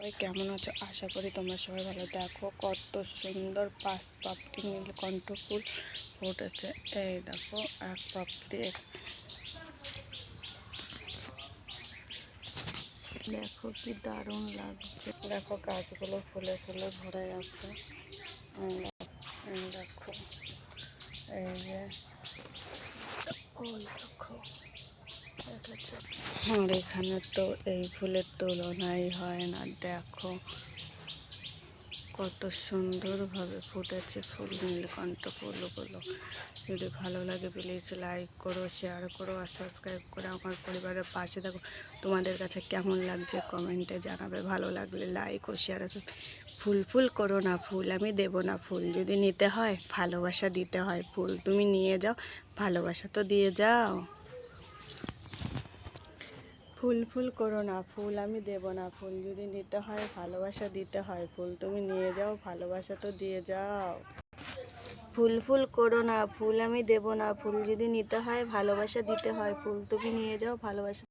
সবাই কেমন আছো? আশা করি তোমরা সবাই ভালো দেখো। কত সুন্দর পাঁচ পাপড়ি নীলকণ্ঠ ফুল ফুটেছে। এই দেখো, এক পাপড়ি দেখো কি দারুণ লাগছে। দেখো গাছগুলো ফুলে ফুলে ভরে এই দেখো, এই যে আর এখানে তো এই ফুলের তুলনাই হয় না। দেখো কত সুন্দরভাবে ফুটেছে ফুল, নীলকণ্ঠ ফুলগুলো। যদি ভালো লাগে প্লিজ লাইক করো শেয়ার করো আর সাবস্ক্রাইব করে আমার পরিবারের পাশে থাকো। তোমাদের কাছে কেমন লাগছে কমেন্টে জানাবে। ভালো লাগলে লাইক ও শেয়ার ফুল ফুল করো না ফুল, আমি দেব না ফুল। যদি নিতে হয়, ভালোবাসা দিতে হয় ফুল। তুমি নিয়ে যাও, ভালোবাসা তো দিয়ে যাও। ফুল ফুল করো না, ফুল আমি দেব না, ফুল যদি নিতে হয় ভালোবাসা দিতে হয়, ফুল তুমি নিয়ে যাও, ভালোবাসা তো দিয়ে যাও। ফুল ফুল করো না, ফুল আমি দেব না, ফুল যদি নিতে হয় ভালোবাসা দিতে হয়, ফুল তুমি নিয়ে যাও, ভালোবাসা